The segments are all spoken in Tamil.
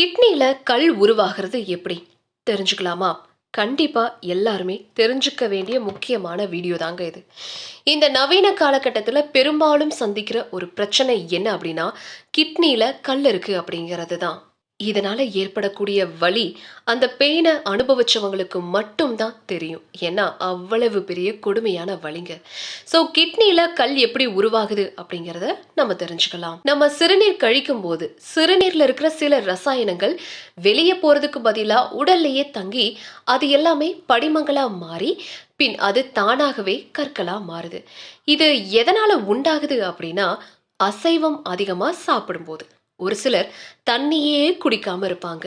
கிட்னியில் கல் உருவாகிறது எப்படி? தெரிஞ்சுக்கலாமா? கண்டிப்பாக எல்லாருமே தெரிஞ்சுக்க வேண்டிய முக்கியமான வீடியோ தாங்க இது. இந்த நவீன காலகட்டத்தில் பெரும்பாலும் சந்திக்கிற ஒரு பிரச்சனை என்ன அப்படின்னா கிட்னியில் கல் இருக்குது அப்படிங்கிறது தான் இதனால ஏற்படக்கூடிய வலி அந்த பெயினை அனுபவிச்சவங்களுக்கு மட்டும்தான் தெரியும். ஏன்னா அவ்வளவு பெரிய கொடுமையான வலிங்க. ஸோ கிட்னியில் கல் எப்படி உருவாகுது அப்படிங்கிறத நம்ம தெரிஞ்சுக்கலாம். நம்ம சிறுநீர் கழிக்கும் போது சிறுநீர்ல இருக்கிற சில ரசாயனங்கள் வெளியே போறதுக்கு பதிலாக உடல்லையே தங்கி அது எல்லாமே படிமங்களா மாறி பின் அது தானாகவே கற்களா மாறுது. இது எதனால உண்டாகுது அப்படின்னா அசைவம் அதிகமாக சாப்பிடும்போது. ஒரு சிலர் தண்ணியே குடிக்காம இருப்பாங்க.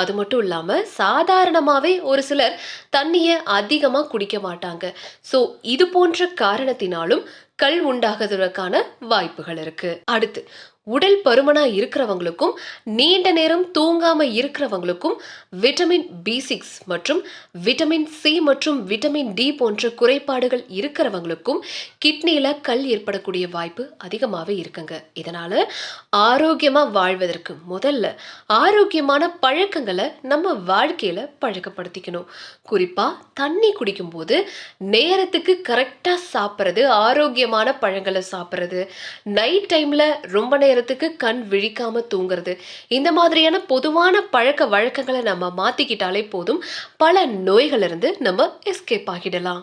அது மட்டும் இல்லாம சாதாரணமாவே ஒரு சிலர் தண்ணியை அதிகமா குடிக்க மாட்டாங்க. ஸோ இது போன்ற காரணத்தினாலும் கல் உண்டாகிறதுக்கான வாய்ப்புகள் இருக்கு. அடுத்து உடல் பருமனா இருக்கிறவங்களுக்கும் நீண்ட நேரம் தூங்காம இருக்கிறவங்களுக்கும் விட்டமின் பி சிக்ஸ் மற்றும் விட்டமின் சி மற்றும் விட்டமின் டி போன்ற குறைபாடுகள் இருக்கிறவங்களுக்கும் கிட்னியில கல் ஏற்படக்கூடிய வாய்ப்பு அதிகமாகவே இருக்குங்க. இதனால ஆரோக்கியமா வாழ்வதற்கு முதல்ல ஆரோக்கியமான பழக்கங்களை நம்ம வாழ்க்கையில பழக்கப்படுத்திக்கணும். குறிப்பா தண்ணி குடிக்கும்போது நேரத்துக்கு கரெக்டா சாப்பிட்றது ஆரோக்கியமான பழங்களை சாப்பிட்றது நைட் டைம்ல ரொம்ப நேரம் நேரத்துக்கு கண் விழிக்காம தூங்குறது. இந்த மாதிரியான பொதுவான பழக்க வழக்கங்களை நம்ம மாத்திக்கிட்டாலே போதும். பல நோய்களிலிருந்து நம்ம எஸ்கேப் ஆகிடலாம்.